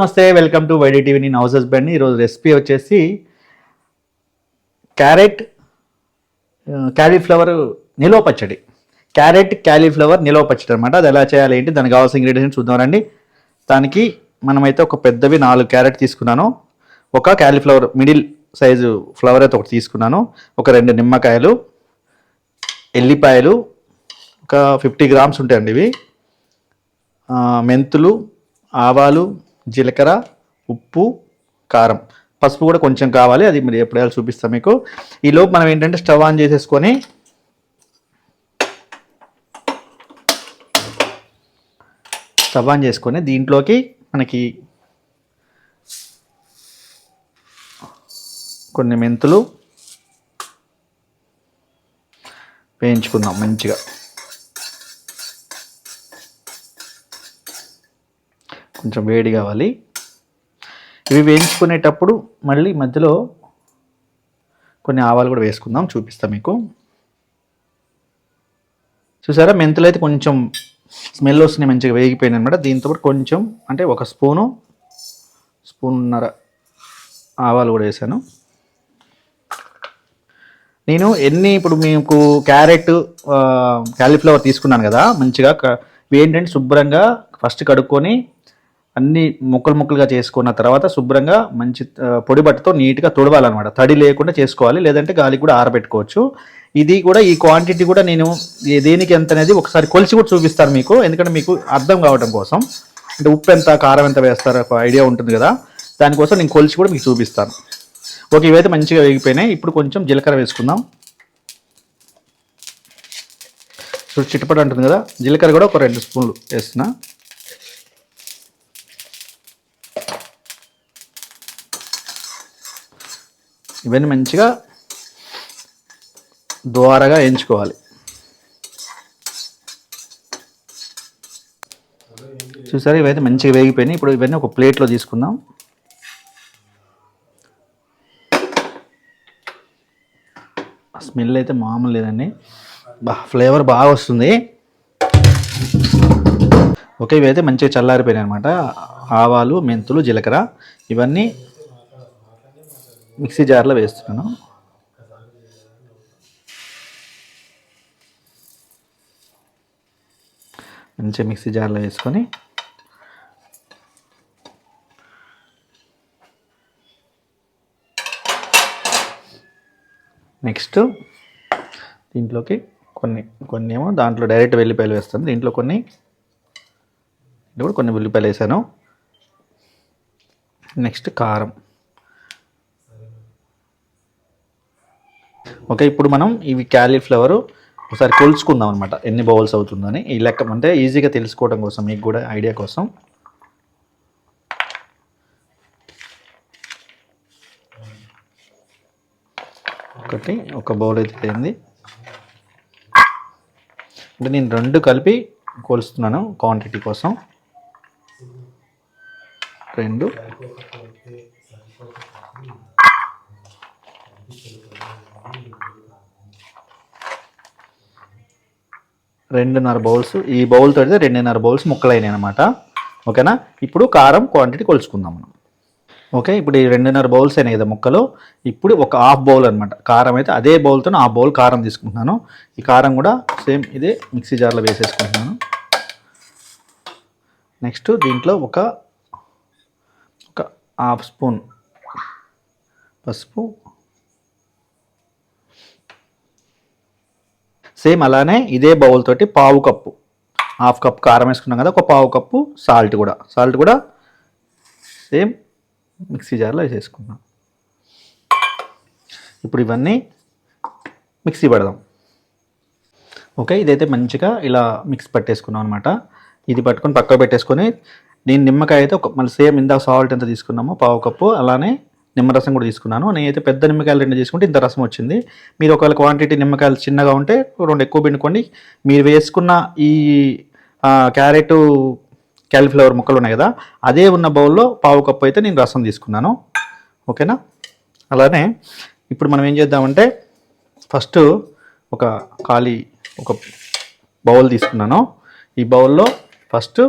నమస్తే welcome to YD TV నేను house husband. ఈరోజు రెసిపీ వచ్చేసి క్యారెట్ క్యాలీఫ్లవర్ నిల్వ పచ్చడి. క్యారెట్ క్యాలీఫ్లవర్ నిల్వ పచ్చడి అనమాట అది ఎలా చేయాలి ఏంటి దానికి కావాల్సిన ఇంగ్రీడియంట్స్ చూద్దామండి దానికి మనమైతే ఒక పెద్దవి నాలుగు క్యారెట్ తీసుకున్నాను. ఒక క్యాలీఫ్లవర్ మిడిల్ సైజు ఫ్లవర్ అయితే ఒకటి తీసుకున్నాను. ఒక రెండు నిమ్మకాయలు ఎల్లిపాయలు ఒక ఫిఫ్టీ గ్రామ్స్ ఉంటాయండి ఇవి. మెంతులు ఆవాలు జీలకర్ర ఉప్పు కారం. పసుపు కూడా కొంచెం కావాలి అది మీరు ఎప్పుడైనా చూపిస్తాం మీకు. ఈలోపు మనం ఏంటంటే స్టవ్ ఆన్ చేసేసుకొని స్టవ్ ఆన్ చేసుకొని దీంట్లోకి మనకి కొన్ని మెంతులు వేయించుకుందాం మంచిగా. కొంచెం వేడి కావాలి ఇవి వేయించుకునేటప్పుడు మళ్ళీ మధ్యలో కొన్ని ఆవాలు కూడా వేసుకుందాం చూపిస్తాం మీకు. చూసారా? మెంతులు అయితే కొంచెం స్మెల్ వస్తున్నాయి మంచిగా వేగిపోయినాయి అనమాట దీంతో కూడా కొంచెం అంటే ఒక స్పూను స్పూన్నర ఆవాలు కూడా వేసాను. నేను ఎన్ని ఇప్పుడు మీకు క్యారెట్ క్యాలీఫ్లవర్ తీసుకున్నాను కదా మంచిగా క- ఇవి ఏంటంటే శుభ్రంగా ఫస్ట్ కడుక్కొని అన్ని ముక్కలు ముక్కలుగా చేసుకున్న తర్వాత శుభ్రంగా మంచి పొడి బట్టతో నీట్గా తుడవాలన్నమాట. తడి లేకుండా చేసుకోవాలి లేదంటే గాలికి కూడా ఆరబెట్టుకోవచ్చు. ఇది కూడా ఈ క్వాంటిటీ కూడా నేను దేనికి ఎంత అనేది ఒకసారి కొలిచి కూడా చూపిస్తాను మీకు. ఎందుకంటే మీకు అర్థం కావడం కోసం. అంటే ఉప్పు ఎంత కారం ఎంత వేస్తారో ఒక ఐడియా ఉంటుంది కదా. దానికోసం నేను కొలిచి కూడా మీకు చూపిస్తాను. ఓకే ఇవైతే మంచిగా వేగిపోయినాయి. ఇప్పుడు కొంచెం జీలకర్ర వేసుకుందాం. చూడు చిట్టుపడి అంటుంది కదా. జీలకర్ర కూడా ఒక రెండు స్పూన్లు వేస్తున్నా. ఇవన్నీ మంచిగా ద్వారగా వేయించుకోవాలి చూసారా? ఇవైతే మంచిగా వేగిపోయినాయి. ఇప్పుడు ఇవన్నీ ఒక ప్లేట్లో తీసుకుందాం. స్మెల్ అయితే మామూలు లేదండి. బా ఫ్లేవర్ బాగా వస్తుంది. ఓకే ఇవైతే మంచిగా చల్లారిపోయినాయి అనమాట ఆవాలు మెంతులు జీలకర్ర ఇవన్నీ మిక్సీ జార్లో వేస్తున్నాను. మంచిగా మిక్సీ జార్లో వేసుకొని నెక్స్ట్ దీంట్లోకి కొన్ని కొన్ని ఏమో దాంట్లో డైరెక్ట్ వెల్లిపాయలు వేస్తాను. దీంట్లో కొన్ని ఇప్పుడు కొన్ని ఉల్లిపాయలు వేసాను. నెక్స్ట్ కారం. ఓకే ఇప్పుడు మనం ఇవి క్యాలీఫ్లవర్ ఒకసారి కొలుచుకుందాం అనమాట ఎన్ని బౌల్స్ అవుతుందని. ఈ లెక్క అంటే ఈజీగా తెలుసుకోవడం కోసం మీకు కూడా ఐడియా కోసం. ఒకటి ఒక బౌల్ అయితే అయింది. అంటే నేను రెండు కలిపి కొలుస్తున్నాను క్వాంటిటీ కోసం. రెండు. రెండున్నర బౌల్స్. ఈ బౌల్ తోడితే రెండున్నర బౌల్స్ ముక్కలైనాయి అనమాట ఓకేనా? ఇప్పుడు కారం క్వాంటిటీ కొలుచుకుందాం మనం. ఓకే? ఇప్పుడు ఈ రెండున్నర బౌల్స్ అయినాయి కదా ముక్కలు. ఇప్పుడు ఒక హాఫ్ బౌల్ అనమాట కారం అయితే అదే బౌల్తో హాఫ్ బౌల్ కారం తీసుకుంటున్నాను. ఈ కారం కూడా సేమ్ ఇదే మిక్సీ జార్లో వేసేసుకుంటున్నాను. నెక్స్ట్ దీంట్లో ఒక ఒక హాఫ్ స్పూన్ పసుపు సేమ్ అలానే ఇదే బౌల్ తోటి పావు కప్పు. హాఫ్ కప్ కారం వేసుకున్నాం కదా ఒక పావు కప్పు సాల్ట్ కూడా. సాల్ట్ కూడా సేమ్ మిక్సీ జార్లో వేసేసుకున్నాం. ఇప్పుడు ఇవన్నీ మిక్సీ పడదాం. ఓకే ఇదైతే మంచిగా ఇలా మిక్స్ పట్టేసుకున్నాం అనమాట ఇది పట్టుకొని పక్కకు పెట్టేసుకొని నేను నిమ్మకాయ అయితే ఒక మళ్ళీ సేమ్ ఇందాక సాల్ట్ ఎంత తీసుకున్నామో పావు కప్పు అలానే నిమ్మరసం కూడా తీసుకున్నాను. నేనైతే పెద్ద నిమ్మకాయలు రెండు తీసుకుంటే ఇంత రసం వచ్చింది. మీరు ఒకవేళ క్వాంటిటీ నిమ్మకాయలు చిన్నగా ఉంటే రెండు ఎక్కువ పిండుకోండి. మీరు వేసుకున్న ఈ క్యారెట్ క్యాలీఫ్లవర్ ముక్కలు ఉన్నాయి కదా అదే ఉన్న బౌల్లో పావు కప్పు అయితే నేను రసం తీసుకున్నాను. ఓకేనా? అలానే ఇప్పుడు మనం ఏం చేద్దామంటే ఫస్ట్ ఒక ఖాళీ ఒక బౌల్ తీసుకున్నాను. ఈ బౌల్లో ఫస్ట్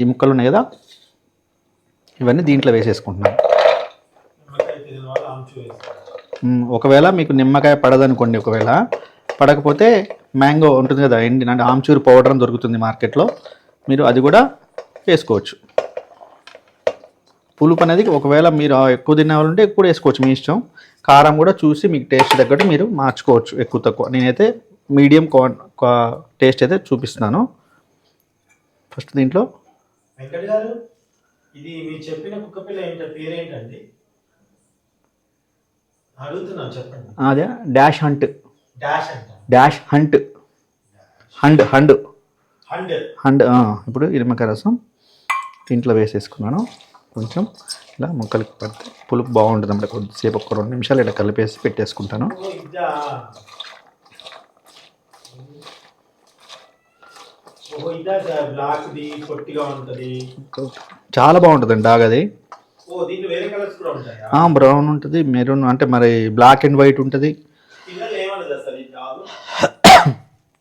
ఈ ముక్కలు ఉన్నాయి కదా ఇవన్నీ దీంట్లో వేసేసుకుంటున్నాను నిమ్మకాయ తినే వాళ్ళు ఆంచు వేస్తారు మ్మ్. ఒకవేళ మీకు నిమ్మకాయ పడదనుకోండి ఒకవేళ పడకపోతే మ్యాంగో ఉంటుంది కదా ఎండి అంటే ఆమ్చూర్ పౌడర్ అని దొరుకుతుంది మార్కెట్లో మీరు అది కూడా వేసుకోవచ్చు. పులుపు అనేది ఒకవేళ మీరు ఎక్కువ తినాలంటే ఎక్కువ వేసుకోవచ్చు మీ ఇష్టం. కారం కూడా చూసి మీకు టేస్ట్ తగ్గట్టు మీరు మార్చుకోవచ్చు ఎక్కువ తక్కువ. నేనైతే మీడియం టేస్ట్ అయితే చూపిస్తున్నాను. ఫస్ట్ దీంట్లో ఇది మీరు చెప్పిన కుక్క పిల్ల పేరేంటండి? అదే డాష్ హంట్. Dash hunt. హండ్ హండ్. హండ్. ఇప్పుడు నిమ్మకాయ రసం దీంట్లో వేసేసుకున్నాను. కొంచెం ఇలా ముక్కలకి పడితే పులుపు బాగుంటుంది అన్నమాట. కొద్దిసేపు ఒక రెండు నిమిషాలు ఇలా కలిపేసి పెట్టేసుకుంటాను. చాలా బాగుంటుందండి డాగ్ అది. బ్రౌన్ ఉంటుంది మెరూన్ అంటే మరి బ్లాక్ అండ్ వైట్ ఉంటుంది.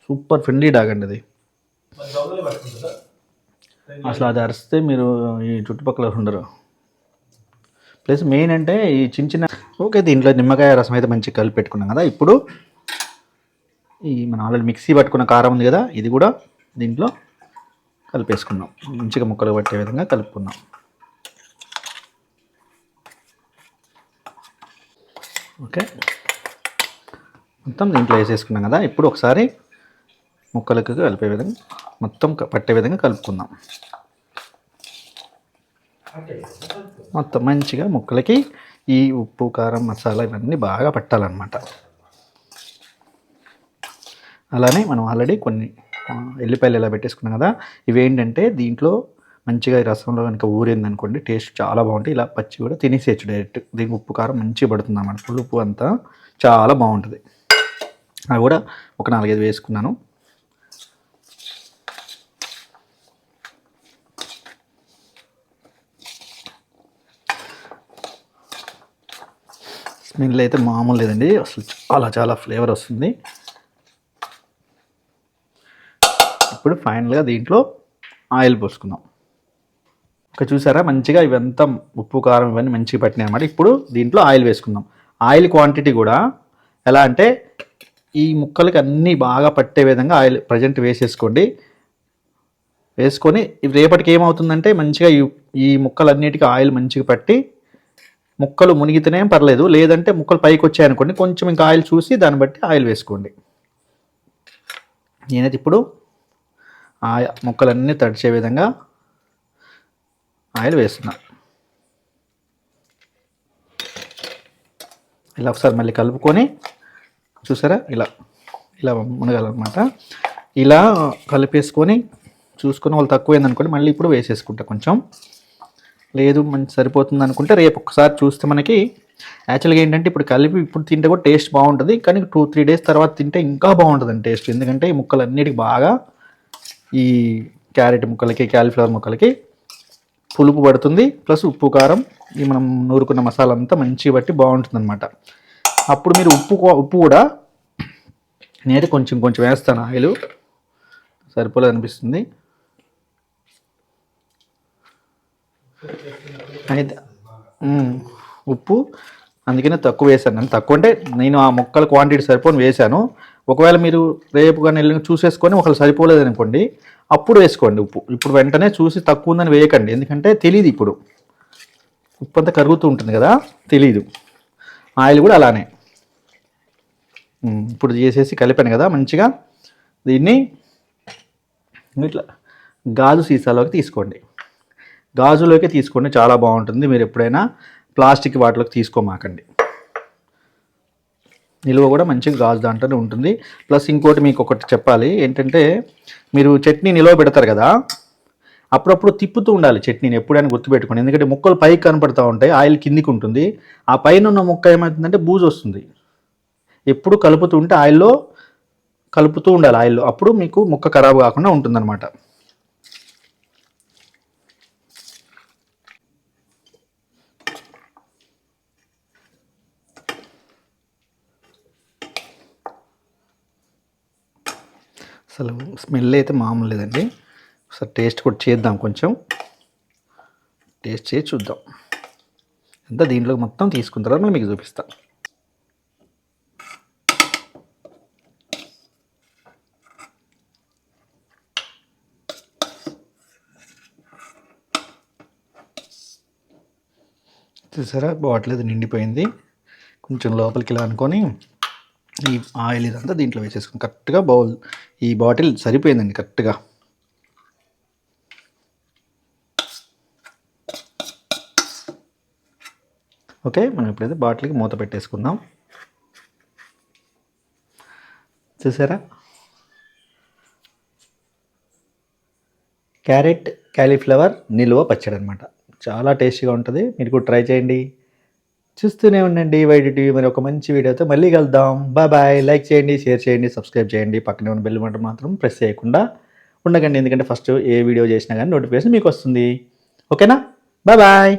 సూపర్ ఫ్రెండ్లీ డాగ్ అండి అది. అసలు అది అరిస్తే మీరు ఈ చుట్టుపక్కల ఉండరు. ప్లస్ మెయిన్ అంటే ఈ చిన్న చిన్న ఓకే దీంట్లో నిమ్మకాయ రసం అయితే మంచిగా కలిపి పెట్టుకున్నాం కదా ఇప్పుడు ఈ మనం ఆల్రెడీ మిక్సీ పట్టుకున్న కారం ఉంది కదా ఇది కూడా దీంట్లో కలిపేసుకున్నాం. మంచిగా ముక్కలు పట్టే విధంగా కలుపుకున్నాం. ఓకే. మొత్తం దీంట్లో వేసేసుకున్నాం కదా ఇప్పుడు ఒకసారి ముక్కలకు కలిపే విధంగా మొత్తం క- పట్టే విధంగా కలుపుకుందాం. మొత్తం మంచిగా ముక్కలకి ఈ ఉప్పు కారం మసాలా ఇవన్నీ బాగా పట్టాలన్నమాట. అలానే మనం ఆల్రెడీ కొన్ని ఎల్లిపాయలు ఇలా పెట్టేసుకున్నాం కదా ఇవేంటంటే దీంట్లో మంచిగా ఈ రసంలో కనుక ఊరింది అనుకోండి టేస్ట్ చాలా బాగుంటుంది ఇలా పచ్చి కూడా తినేసేయచ్చు డైరెక్ట్. దీనికి ఉప్పు కారం మంచిగా పడుతుంది అన్నమాట. పులుపు అంతా చాలా బాగుంటుంది. అవి కూడా ఒక నాలుగైదు వేసుకున్నాను. స్మెల్ అయితే మామూలు లేదండి. అసలు చాలా చాలా ఫ్లేవర్ వస్తుంది. ఇప్పుడు ఫైనల్గా దీంట్లో ఆయిల్ పోసుకుందాం. ఒక చూసారా? మంచిగా ఇవంతా ఉప్పు కారం ఇవన్నీ మంచిగా పట్టినాయి అనమాట ఇప్పుడు దీంట్లో ఆయిల్ వేసుకుందాం. ఆయిల్ క్వాంటిటీ కూడా ఎలా అంటే ఈ ముక్కలకి అన్నీ బాగా పట్టే విధంగా ఆయిల్ ప్రజెంట్ వేసేసుకోండి. వేసుకొని రేపటికి ఏమవుతుందంటే మంచిగా ఈ ఈ ముక్కలన్నిటికీ ఆయిల్ మంచిగా పట్టి ముక్కలు మునిగితేనే పర్లేదు. లేదంటే ముక్కలు పైకి వచ్చాయనుకోండి కొంచెం ఇంకా ఆయిల్ చూసి దాన్ని బట్టి ఆయిల్ వేసుకోండి. నేనైతే ఇప్పుడు ఆ ముక్కలన్నీ తడిచే విధంగా ఆయిల్ వేస్తున్నా. ఇలా ఒకసారి మళ్ళీ కలుపుకొని చూసారా? ఇలా ఇలా మునగాలన్నమాట. ఇలా కలిపేసుకొని చూసుకొని వాళ్ళు తక్కువైందనుకోండి మళ్ళీ ఇప్పుడు వేసేసుకుంటా కొంచెం. లేదు మంచి సరిపోతుంది అనుకుంటే రేపు ఒకసారి చూస్తే మనకి యాక్చువల్గా ఏంటంటే ఇప్పుడు కలిపి ఇప్పుడు తింటే కూడా టేస్ట్ బాగుంటుంది కానీ టూ త్రీ డేస్ తర్వాత తింటే ఇంకా బాగుంటుంది టేస్ట్. ఎందుకంటే ఈ ముక్కలు బాగా ఈ క్యారెట్ ముక్కలకి క్యాలీఫ్లవర్ ముక్కలకి పులుపు పడుతుంది ప్లస్ ఉప్పు కారం. ఈ మనం నూరుకున్న మసాలా అంతా మంచిగా బట్టి బాగుంటుంది అనమాట అప్పుడు మీరు ఉప్పు ఉప్పు కూడా నేను కొంచెం కొంచెం వేస్తాను ఆయిల్. సరిపోలేదు అనిపిస్తుంది. అయితే ఉప్పు. అందుకనే తక్కువ వేసాను నేను తక్కువ అంటే నేను ఆ మొక్కల క్వాంటిటీ సరిపోని వేశాను. ఒకవేళ మీరు రేపు కానీ వెళ్ళి చూసేసుకొని ఒకళ్ళు సరిపోలేదు అనుకోండి అప్పుడు వేసుకోండి ఉప్పు. ఇప్పుడు వెంటనే చూసి తక్కువ ఉందని వేయకండి. ఎందుకంటే తెలియదు ఇప్పుడు. ఉప్పు అంతా కరుగుతూ ఉంటుంది కదా తెలియదు ఆయిల్ కూడా అలానే. ఇప్పుడు చేసేసి కలిపాను కదా మంచిగా. దీన్ని ఇట్లా గాజు సీసాలోకి తీసుకోండి. గాజులోకి తీసుకోండి చాలా బాగుంటుంది. మీరు ఎప్పుడైనా ప్లాస్టిక్ వాటిలోకి తీసుకోమాకండి. నిలువ కూడా మంచిగా గాజు దాంట్లోనే ఉంటుంది. ప్లస్ ఇంకోటి మీకు ఒకటి చెప్పాలి ఏంటంటే మీరు చట్నీ నిలువ పెడతారు కదా అప్పుడప్పుడు తిప్పుతూ ఉండాలి చట్నీని ఎప్పుడైనా గుర్తుపెట్టుకోండి ఎందుకంటే ముక్కలు పైకి కనపడుతూ ఉంటాయి ఆయిల్ కిందికి ఉంటుంది. ఆ పైన ఉన్న ముక్క ఏమవుతుందంటే బూజు వస్తుంది. ఎప్పుడు కలుపుతూ ఉంటే ఆయిల్లో కలుపుతూ ఉండాలి ఆయిల్లో అప్పుడు మీకు ముక్క ఖరాబ్ కాకుండా ఉంటుందన్నమాట. అసలు స్మెల్ అయితే మామూలు లేదండి. ఒకసారి టేస్ట్ కూడా చేద్దాం కొంచెం. టేస్ట్ చేసి చూద్దాం. అంతా దీంట్లో మొత్తం తీసుకున్న తర్వాత మళ్ళీ మీకు చూపిస్తాను చూసారా? బాటిల్ అది నిండిపోయింది. కొంచెం లోపలికి ఇలా అనుకొని ఈ ఆయిల్ ఇదంతా దీంట్లో వేసేసుకుని కరెక్ట్గా బౌల్ ఈ బాటిల్ సరిపోయిందండి కరెక్ట్గా. ఓకే మనం ఇప్పుడైతే బాటిల్కి మూత పెట్టేసుకుందాం. చూసారా? క్యారెట్ క్యాలీఫ్లవర్ నిల్వ పచ్చడి అనమాట చాలా టేస్టీగా ఉంటుంది. మీరు కూడా ట్రై చేయండి. చూస్తూనే ఉండండి వైడి టీవీ. మరి ఒక మంచి వీడియోతో మళ్ళీ కలుద్దాం. బాయ్ బాయ్ లైక్ చేయండి షేర్ చేయండి సబ్స్క్రైబ్ చేయండి. పక్కనే ఉన్న బెల్ బటన్ మాత్రం ప్రెస్ చేయకుండా ఉండకండి. ఎందుకంటే ఫస్ట్ ఏ వీడియో చేసినా కానీ నోటిఫికేషన్ మీకు వస్తుంది. ఓకేనా బాయ్ బాయ్